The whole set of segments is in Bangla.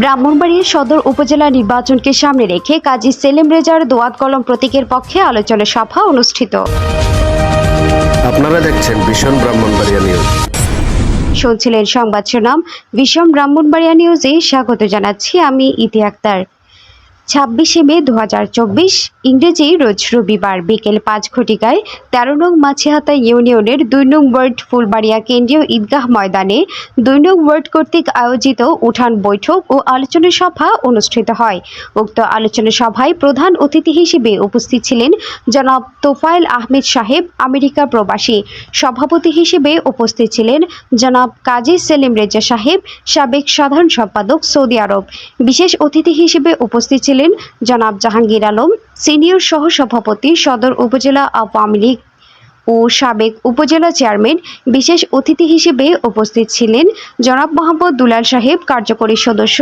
ব্রাহ্মণবাড়িয়া সদর উপজেলা নির্বাচনকে সামনে রেখে কাজী সেলিম রেজার দোয়াত কলম প্রতীকের পক্ষে আলোচনা সভা অনুষ্ঠিত। আপনারা দেখছেন ভীষণ ব্রাহ্মণবাড়িয়া নিউজ। শুনছিলেন সংবাদ শিরোনাম বিষম ব্রাহ্মণবাড়িয়া নিউজে স্বাগত জানাচ্ছি আমি ইতি আক্তার। ছাব্বিশে মে দু হাজার চব্বিশ, ইংরেজি রোজ রবিবার বিকেল পাঁচ ঘটিকায় তেরো নং মাছিহাতা ইউনিয়নের দুই নং ওয়ার্ড ফুলবাড়িয়া কেন্দ্রীয় ঈদগাহ ময়দানে দুই নং ওয়ার্ড কর্তৃক আয়োজিত উঠান বৈঠক ও আলোচনা সভা অনুষ্ঠিত হয়। উক্ত আলোচনা সভায় প্রধান অতিথি হিসেবে উপস্থিত ছিলেন জনাব তোফায়েল আহমেদ সাহেব, আমেরিকা প্রবাসী। সভাপতি হিসেবে উপস্থিত ছিলেন জনাব কাজী সেলিম রেজা সাহেব, সাবেক সাধারণ সম্পাদক সৌদি আরব। বিশেষ অতিথি হিসেবে উপস্থিত ছিলেন জনাব জাহাঙ্গীর আলম, সিনিয়র সহ সভাপতি সদর উপজেলা আওয়ামী লীগ ও সাবেক উপজেলা চেয়ারম্যান, বিশেষ অতিথি হিসেবে উপস্থিত ছিলেন জনাব মোহাম্মদ দুলাল সাহেব, কার্যকরী সদস্য,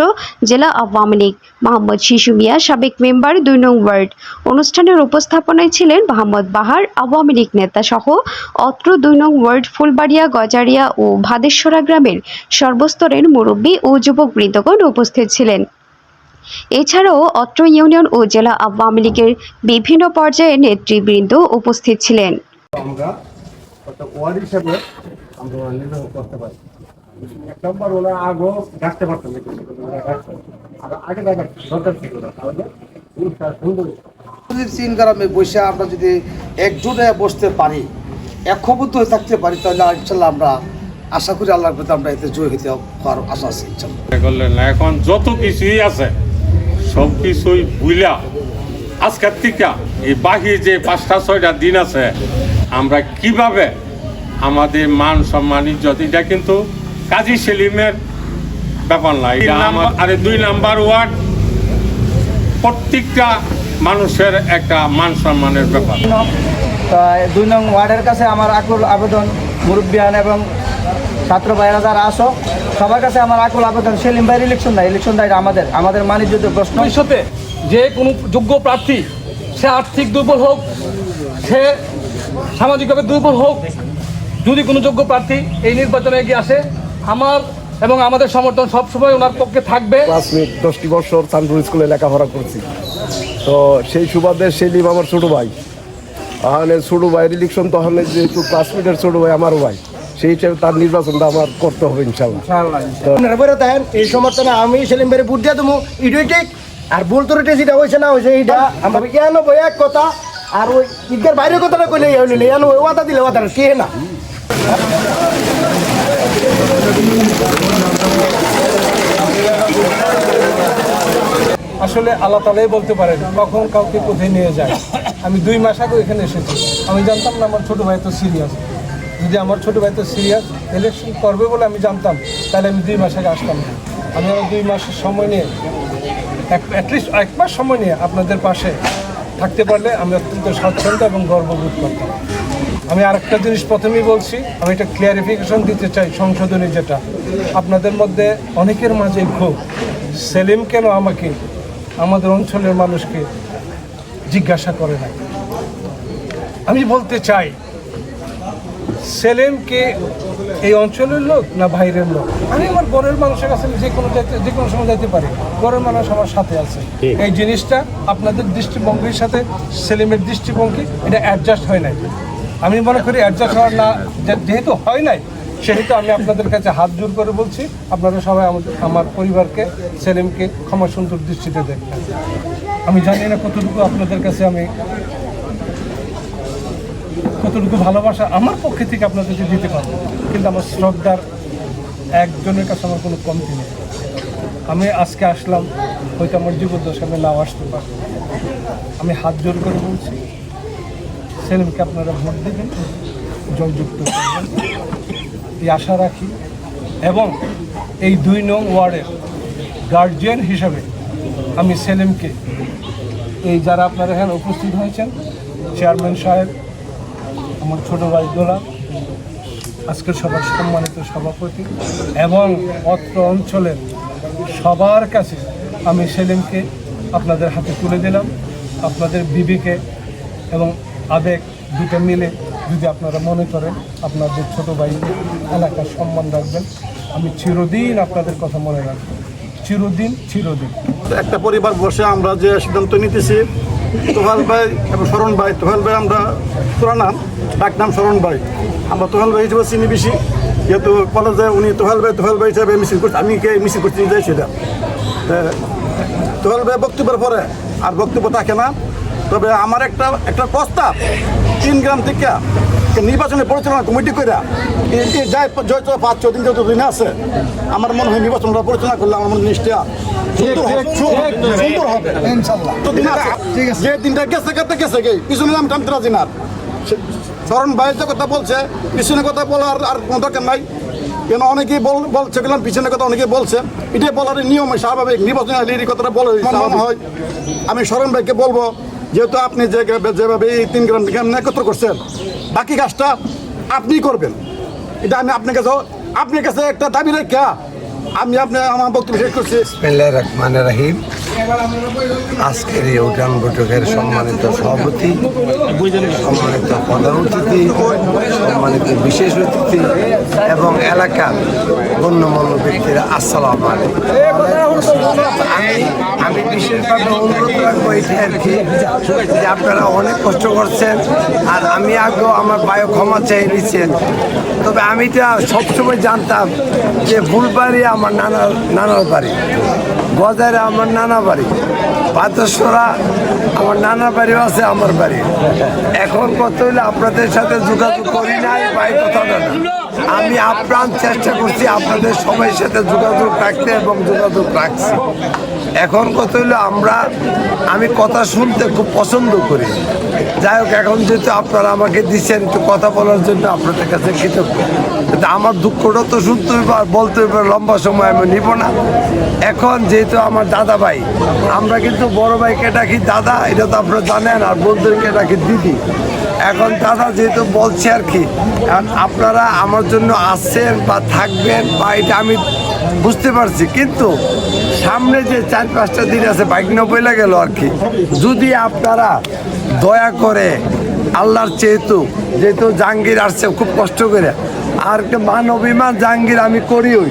জেলা আওয়ামী লীগ। মোহাম্মদ শিশু মিয়া, সাবেক মেম্বার, দুই নং ওয়ার্ড। অনুষ্ঠানের উপস্থাপনায় ছিলেন মোহাম্মদ বাহার, আওয়ামী লীগ নেতা সহ অত্র দুই নং ওয়ার্ড ফুলবাড়িয়া, গজারিয়া ও ভাদেশ্বরা গ্রামের সর্বস্তরের মুরব্বী ও যুবক বৃন্দগণ উপস্থিত ছিলেন। এছাড়াও অত্র ইউনিয়ন ও জেলা আওয়ামী লীগের বিভিন্ন পর্যায়ে নেতৃবৃন্দ উপস্থিত ছিলেন। আমরা ওয়ার্ড হিসেবে আমরা নির্বাহ করতে পারি। এক নম্বর ওরা আগেও ডাকতে পারতাম না কিন্তু ওরা ডাকতো। আর আগে দেখা দরকার ছিল না তাহলে জিনিসটা যদি চীন বসে আমরা যদি একজোট হয়ে বসতে পারি একবদ্ধ হয়ে থাকতে পারি তাহলে ইনশাল্লাহ আমরা আশা করি আল্লাহর প্রতি আমরা এতে জয় হইতে পারব আশা আছে এখন যত কিছুই আছে সব কিছুই বুইলা আজকের থেকে এই বাকি যে পাঁচটা ছয়টা দিন আছে আমরা কীভাবে আমাদের মান সম্মান ইজ্জত এটা কিন্তু কাজী সেলিমের ব্যাপার না। এটা আমার আরে দুই নাম্বার ওয়ার্ড প্রত্যেকটা মানুষের একটা মান সম্মানের ব্যাপার। দুই নং ওয়ার্ডের কাছে আমার আকুল আবেদন মুরব্বিয়ান এবং ছাত্র ভাইরা যারা আসো সবার কাছে আমার আকুল আবেদন সেলিম ভাইয়ের ইলেকশন দেয় ইলেকশন দেয় আমাদের আমাদের মানিজ্য প্রশ্ন। ভবিষ্যতে যে কোনো যোগ্য প্রার্থী সে আর্থিক দুর্বল হোক সে সামাজিকভাবে দুর্বল হোক যদি কোনো যোগ্য প্রার্থী এই নির্বাচনে এগিয়ে আসে আমার এবং আমাদের সমর্থন সবসময় ওনার পক্ষে থাকবে। ক্লাসমেট দশটি বছর চাঁদপুর স্কুলে লেখাপড়া করছি। তো সেই সুবাদে সেলিম আমার ছোট ভাই। তাহলে ছোট ভাইয়ের ইলেকশন তো তখন যেহেতু ক্লাসমেটের ছোট ভাই আমারও ভাই। সেই হিসেবে তার নির্বাচনটা আমার করতে হবে ইনশাল্লাহ এই সমর্থনে আমি সেলিম ভাইয়ের বুট দিয়ে দেবো। ঠিক আর ভুল ত্রুটি যেটা হয়েছে না হয়েছে এইটা আমরা ইয়ান বই এক কথা আর ওই ঈদের বাইরের কথাটা কইলে হইলে ওই ওয়াদা দিলে ওয়াদা কে না। আসলে আল্লাহ তালাই বলতে পারেন কখন কাউকে কোথায় নিয়ে যায়। আমি দুই মাস আগে এখানে এসেছি। আমি জানতাম না আমার ছোটো ভাই তো সিরিয়াস যদি আমার ছোটো ভাই তো সিরিয়াস ইলেকশন করবে বলে আমি জানতাম। তাহলে আমি দুই মাস আগে আসতাম না। আমি আমার দুই মাসের সময় নিয়ে, এক অ্যাটলিস্ট এক মাস সময় নিয়ে আপনাদের পাশে থাকতে পারলে আমি অত্যন্ত স্বাচ্ছন্দ্য এবং গর্ববোধ করতাম। আমি আরেকটা জিনিস প্রথমেই বলছি, আমি একটা ক্লিয়ারিফিকেশন দিতে চাই সংশোধনী যেটা। আপনাদের মধ্যে অনেকের মাঝে ক্ষোভ, সেলিম কেন আমাকে, আমাদের অঞ্চলের মানুষকে জিজ্ঞাসা করে না আমি বলতে চাই সেলিমকে এই অঞ্চলের লোক না বাইরের লোক? আমি আমার ঘরের মানুষের কাছে যে কোনো যে কোনো সময় যাইতে পারি। ঘরের মানুষ আমার সাথে আছে। এই জিনিসটা আপনাদের দৃষ্টিভঙ্গির সাথে সেলিমের দৃষ্টিভঙ্গি এটা অ্যাডজাস্ট হয় নাই। আমি মনে করি অ্যাডজাস্ট হওয়ার না যেহেতু হয় নাই সেহেতু আমি আপনাদের কাছে হাত জোর করে বলছি আপনারা সবাই আমাদের আমার পরিবারকে সেলিমকে ক্ষমা সুন্দর দৃষ্টিতে দেখবেন। আমি জানি না কতটুকু আপনাদের কাছে আমি কতটুকু ভালোবাসা আমার পক্ষে থেকে আপনাদেরকে দিতে পারব কিন্তু আমার শ্রদ্ধার একজনের কাছে আমার কোনো কমতি নেই। আমি আজকে আসলাম, হয়তো আমার জীবদ্দশা আমি নাও আসতে পারব। আমি হাত জোর করে বলছি, সেলিমকে আপনারা ভোট দেবেন, জয়যুক্ত করবেন। এই আশা রাখি, এবং এই দুই নং ওয়ার্ডের গার্জিয়ান হিসাবে আমি সেলিমকে, এই যারা আপনারা এখানে উপস্থিত হয়েছেন চেয়ারম্যান সাহেব আমার ছোট ভাই দোলা আজকের সবার সম্মানিত সভাপতি, এবং অত্র অঞ্চলের সবার কাছে আমি সেলিমকে আপনাদের হাতে তুলে দিলাম। আপনাদের বিবেকে এবং আবেগ দুটো মিলে যদি আপনারা মনে করেন, আপনাদের ছোট ভাই এলাকার সম্মান রাখবেন। আমি চিরদিন আপনাদের কথা মনে রাখব। চিরদিন চিরদিন। একটা পরিবার বসে আমরা যে সিদ্ধান্ত নিতেছি তোহাল ভাই এবং শরণ ভাই। তোহাল ভাই আমরা পুরা নাম, ডাক নাম শরণ ভাই। আমরা তোহাল ভাই হিসেবে চিনি বেশি। যেহেতু কলেজে উনি তোহাল ভাই তোহাল ভাই হিসাবে মিছিল করছে। আমি কে মিছিল করতে যাই সেটা তোহাল ভাই বক্তব্যের পরে আর বক্তব্য থাকে না। তবে আমার একটা একটা প্রস্তাব। তিন গ্রাম থেকে নির্বাচনে পরিচালনা কমিটি করে যাই যত পাঁচ ছ দিন যত দিন আছে। আমার মনে হয় নির্বাচনটা পরিচালনা করলে আমার মনে নিষ্ঠা সুন্দর হবে। যে দিনটা গেছে গেতে গেছে গে পিছনে আমি টানতে রাজি না শরণ ভাই যে কথা বলছে পিছনে কথা বলার আর কোনো দরকার নাই। কেন অনেকেই বল বলছে গেলাম পিছনে কথা অনেকেই বলছে। এটাই বলার নিয়ম স্বাভাবিক নির্বাচন এই কথাটা বলে হয় আমি শরণ ভাইকে বলব যেহেতু আপনি যে যেভাবে এই তিন গ্রাম গ্রাম একত্র করছেন বাকি কাজটা আপনি করবেন। এটা আমি আপনার কাছে আপনার কাছে একটা দাবি রেখা। আমি আপনার আমার বক্তব্য শেষ করছি। রহমান রাহিম। আজকের এই উঠান বৈঠকের সম্মানিত সভাপতি, সম্মানিত প্রধান অতিথি, সম্মানিত বিশেষ অতিথি এবং এলাকার গণ্যমান্য ব্যক্তিরা, আসসালাম আমি আমি বিশেষভাবে অনুরোধ রাখব এটা আর কি, যে আপনারা অনেক কষ্ট করছেন, আর আমি আগেও আমার বায়ু ক্ষমা চেয়ে নিচ্ছেন। তবে আমি এটা সবসময় জানতাম যে ফুলবাড়ি আমার নানা, নানার বাড়ি। গজারে আমার নানা বাড়ি। পাতেশ্বরা আমার নানা বাড়িও আছে আমার বাড়ি। এখন কত হইলে আপনাদের সাথে যোগাযোগ করি নাই বাই কথাটা না। আমি আপ্রাণ চেষ্টা করছি আপনাদের সবাই সাথে যোগাযোগ রাখতে এবং যোগাযোগ রাখছি। এখন কত হইল আমরা, আমি কথা শুনতে খুব পছন্দ করি। যাই হোক, এখন যেহেতু আপনারা আমাকে দিচ্ছেন, একটু কথা বলার জন্য আপনাদের কাছে কৃতজ্ঞ। কিন্তু আমার দুঃখটা তো শুনতে হইব আর বলতে হইব, লম্বা সময় আমি নিব না। এখন যেহেতু আমার দাদা ভাই, আমরা কিন্তু বড় ভাইকে ডাকি দাদা, এটা তো আপনারা জানেন, আর বন্ধুকে ডাকি দিদি। এখন দাদা যেহেতু বলছে আর কি কারণ আপনারা আমার জন্য আসছেন বা থাকবেন বা এটা আমি বুঝতে পারছি, কিন্তু সামনে যে চার পাঁচটা দিন আছে, বাইক নব্বই গেল আর কি। যদি আপনারা দয়া করে আল্লাহর চেহেতু যেহেতু জাহাঙ্গীর আসছে, খুব কষ্ট করে, আর একটা মান অভিমান জাহাঙ্গীর আমি করি ওই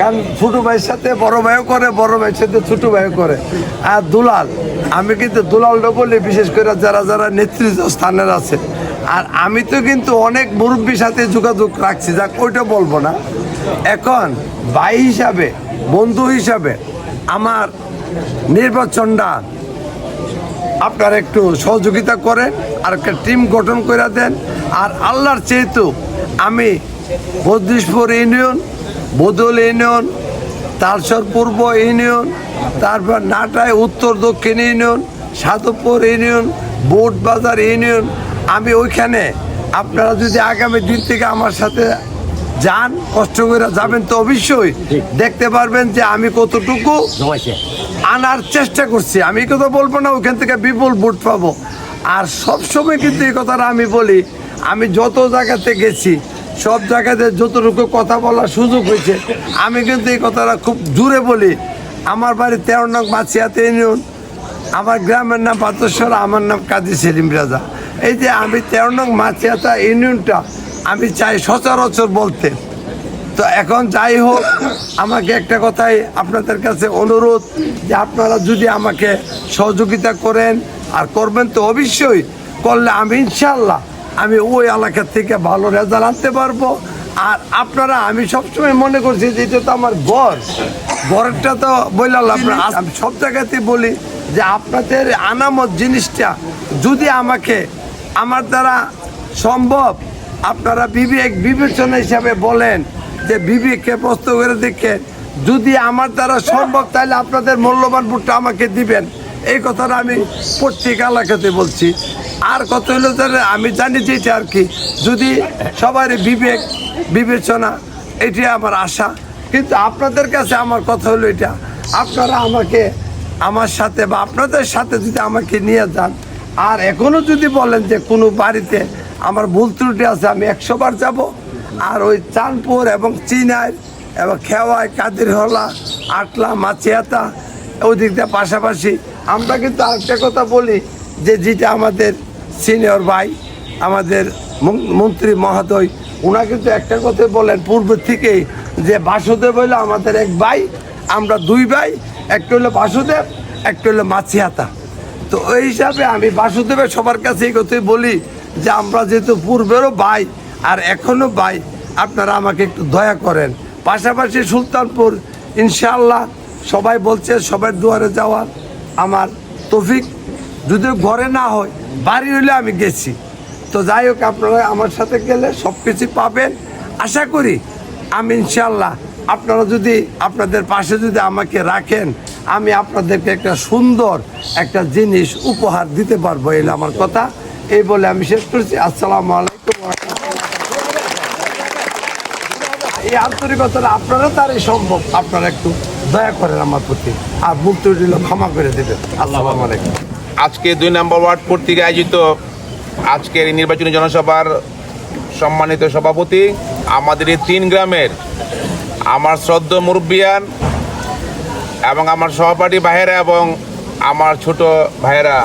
কারণ ছোটো ভাইয়ের সাথে বড় ভাইও করে, বড় ভাইয়ের সাথে ছোটো ভাইও করে। আর দুলাল, আমি কিন্তু দুলালটা বলি বিশেষ করে যারা যারা নেতৃত্ব স্থানের আছে। আর আমি তো কিন্তু অনেক মুরব্বীর সাথে যোগাযোগ রাখছি, যাক ওইটা বলব না। এখন ভাই হিসাবে, বন্ধু হিসাবে আমার নির্বাচনটা আপনারা একটু সহযোগিতা করেন, আর একটা টিম গঠন করে দেন। আর আল্লাহর চেহেতু আমি বদ্রিশপুর ইউনিয়ন বদল ইউনিয়ন তালসর পূর্ব ইউনিয়ন তারপর নাটায় Uttar Dakshin union Sadhabpur union Bot Bazar union. আমি ওইখানে আপনারা যদি আগামী দিন থেকে আমার সাথে যান কষ্ট করে যাবেন তো অবশ্যই দেখতে পারবেন যে আমি কতটুকু আনার চেষ্টা করছি। আমি কথা বলব না ওখান থেকে বিপুল ভোট পাবো। আর সবসময় কিন্তু এই কথাটা আমি বলি আমি যত জায়গাতে গেছি সব জায়গাতে যতটুকু কথা বলার সুযোগ হয়েছে, আমি কিন্তু এই কথাটা খুব জোরে বলি। আমার বাড়ি তেরো নং মাছিয়াতে ইউনিয়ন। আমার গ্রামের নাম পাতস্বর আমার নাম কাজী সেলিম রাজা। এই যে আমি তেরো নং মাছিয়াতা ইউনিয়নটা, আমি চাই সচরাচর বলতে। তো এখন যাই হোক, আমাকে একটা কথাই আপনাদের কাছে অনুরোধ যে আপনারা যদি আমাকে সহযোগিতা করেন আর করবেন, তো অবশ্যই করলে আমি ইনশাল্লাহ আমি ওই এলাকা থেকে ভালো রেজাল্ট আনতে পারব। আর আপনারা আমি সবসময় মনে করছি যে এটা তো আমার ঘর। ঘরটা তো বললাম আপনার আমি সব জায়গাতে বলি যে আপনাদের আনামত জিনিসটা যদি আমাকে আমার দ্বারা সম্ভব আপনারা বিবেক বিবেচনা হিসাবে বলেন যে বিবেককে প্রস্তুত করে দেখে যদি আমার দ্বারা সম্ভব তাহলে আপনাদের মূল্যবান ভোটটা আমাকে দিবেন। এই কথাটা আমি প্রত্যেক এলাকাতে বলছি। আর কত হলো আমি জানি যে এটা আর কি। যদি সবারই বিবেক, বিবেচনা এটি আমার আশা। কিন্তু আপনাদের কাছে আমার কথা হলো এটা। আপনারা আমাকে, আমার সাথে বা আপনাদের সাথে যদি আমাকে নিয়ে যান, আর এখনও যদি বলেন যে কোনো বাড়িতে আমার ভুল ত্রুটি আছে, আমি একশো বার যাব। আর ওই চাঁদপুর এবং চিনাই এবং খেওয়াই, কাদিরহলা, আটলা, মাছিয়াতা, ওই দিক দিয়ে পাশাপাশি আমরা কিন্তু আরেকটা কথা বলি যে যেটা আমাদের সিনিয়র ভাই, আমাদের মন্ত্রী মহোদয় ওনা কিন্তু একটা কথা বলেন পূর্ব থেকেই যে বাসুদেব হইল আমাদের এক ভাই, আমরা দুই ভাই, একটা হলো বাসুদেব, একটা হলো মাছিহাতা তো ওই হিসাবে আমি বাসুদেবের সবার কাছে এই কথাই বলি যে আমরা যেহেতু পূর্বেরও ভাই আর এখনও ভাই, আপনারা আমাকে একটু দয়া করেন। পাশাপাশি সুলতানপুর, ইনশাআল্লাহ সবাই বলছে সবার দুয়ারে যাওয়ার। আমার তফিক যদি ঘরে না হয়, বাড়ি হইলে আমি গেছি। তো যাই হোক, আপনারা আমার সাথে গেলে সব কিছু পাবেন। আশা করি আমি ইনশাল্লাহ আপনারা যদি আপনাদের পাশে যদি আমাকে রাখেন, আমি আপনাদেরকে একটা সুন্দর একটা জিনিস উপহার দিতে পারব, এই আমার কথা। এই বলে আমি শেষ করছি। আসসালামু আলাইকুম। এই আন্তরিকতাটা আপনারা তারই সম্ভব। আপনারা একটু দয়া করেন আমার প্রতি। আর ত্রুটি ক্ষমা করে দেবেন। আলাইকুম। আজকে দুই নম্বর ওয়ার্ড কর্তৃক আয়োজিত আজকের এই নির্বাচনী জনসভার সম্মানিত সভাপতি, আমাদের এই তিন গ্রামের আমার শ্রদ্ধ মুরব্বিয়ান এবং আমার সহপাঠী ভাইয়েরা এবং আমার ছোট ভাইয়েরা,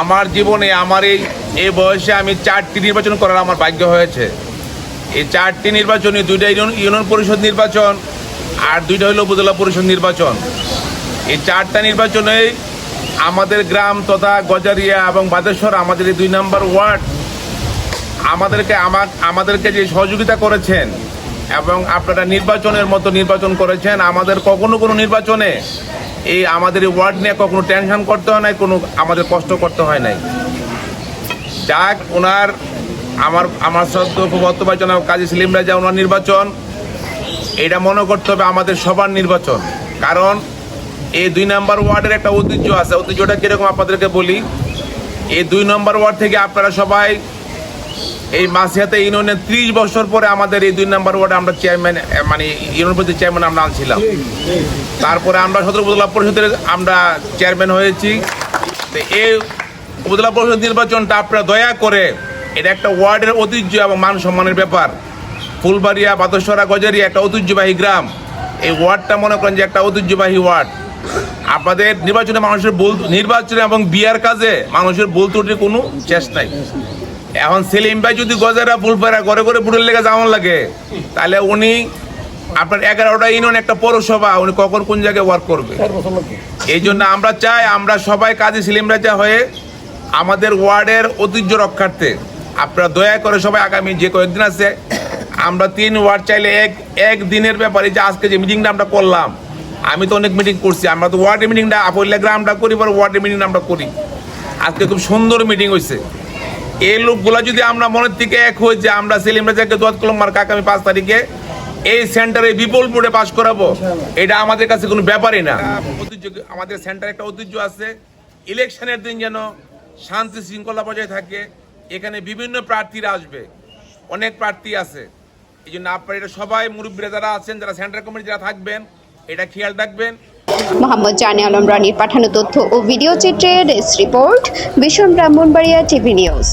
আমার জীবনে, আমার এই এই বয়সে আমি চারটি নির্বাচন করার আমার ভাগ্য হয়েছে। এই চারটি নির্বাচনে দুইটা ইউনিয়ন পরিষদ নির্বাচন আর দুইটা হলো উপজেলা পরিষদ নির্বাচন। এই চারটা নির্বাচনে আমাদের গ্রাম তথা গজারিয়া এবং বাদেশ্বর আমাদের এই দুই নম্বর ওয়ার্ড আমাদেরকে আমার আমাদেরকে যে সহযোগিতা করেছেন এবং আপনারা নির্বাচনের মতো নির্বাচন করেছেন, আমাদের কখনো কোনো নির্বাচনে এই আমাদের এই ওয়ার্ড নিয়ে কখনো টেনশন করতে হয় নাই, কোনো আমাদের কষ্ট করতে হয় নাই। যাক, ওনার আমার আমার সত্য বর্তমান কাজী সেলিম রাজা ওনার নির্বাচন। এটা মনে করতে হবে আমাদের সবার নির্বাচন। কারণ এই দুই নম্বর ওয়ার্ডের একটা ঐতিহ্য আছে। ঐতিহ্যটা কীরকম আপনাদেরকে বলি? এই দুই নম্বর ওয়ার্ড থেকে আপনারা সবাই এই মাসিয়াতে ইউনিয়নের ত্রিশ বছর পরে আমাদের এই দুই নম্বর ওয়ার্ডে আমরা চেয়ারম্যান মানে ইউনিয়ন পরিষদের চেয়ারম্যান আমরা আনছিলাম। তারপরে আমরা সদর উপজেলা পরিষদের আমরা চেয়ারম্যান হয়েছি। এই উপজেলা পরিষদ নির্বাচনটা আপনারা দয়া করে এটা একটা ওয়ার্ডের ঐতিহ্য এবং মান সম্মানের ব্যাপার। ফুলবাড়িয়া বাদসরা গজারিয়া একটা ঐতিহ্যবাহী গ্রাম। এই ওয়ার্ডটা মনে করেন যে একটা ঐতিহ্যবাহী ওয়ার্ড। আপনাদের নির্বাচনে মানুষের ভুল নির্বাচনে এবং বিয়ার কাজে মানুষের ভুল ত্রুটির কোনো চেষ্টা নাই। এখন সেলিম ভাই যদি গজারা ফুলপাড়া ঘরে ঘরে বুড়ের লেগে যাওয়ার লাগে তাহলে উনি আপনার এগারোটা ইউনিয়ন একটা পৌরসভা উনি কখন কোন জায়গায় ওয়ার্ক করবে? এই জন্য আমরা চাই আমরা সবাই কাজী সেলিম রাজা হয়ে আমাদের ওয়ার্ডের ঐতিহ্য রক্ষার্থে আপনারা দয়া করে সবাই আগামী যে কয়েকদিন আছে, আমরা তিন ওয়ার্ড চাইলে এক এক দিনের ব্যাপারে যে আজকে যে মিটিংটা আমরা করলাম, আমি তো অনেক মিটিং করছি, আমরা তো ওয়ার্ডের মিটিংটা আপল্লা গ্রামটা করি পরে ওয়ার্ডের মিটিংটা আমরা করি। আজকে খুব সুন্দর মিটিং হয়েছে এই লোকগুলা যদি আমরা মনের থেকে এক হই যে আমরা সেলিম রাজাকে দোয়াত কলম মার্ক আগামী পাঁচ তারিখে এই সেন্টারে বিপুল মোড়ে পাশ করাবো, এটা আমাদের কাছে কোনো ব্যাপারই না। ঐতিহ্য, আমাদের সেন্টারে একটা ঐতিহ্য আছে ইলেকশনের দিন যেন শান্তি শৃঙ্খলা বজায় থাকে এখানে বিভিন্ন প্রার্থীরা আসবে। অনেক প্রার্থী আছে। এই জন্য আপনারা এটা সবাই মুরব্বীরা যারা আছেন, যারা সেন্ট্রাল কমিটি যারা থাকবেন, এটা খেয়াল রাখবেন। মোহাম্মদ জানে আলম রানীর পাঠানো তথ্য ও ভিডিও চিত্রের রিপোর্ট ভীষণ ব্রাহ্মণবাড়িয়া টিভি নিউজ।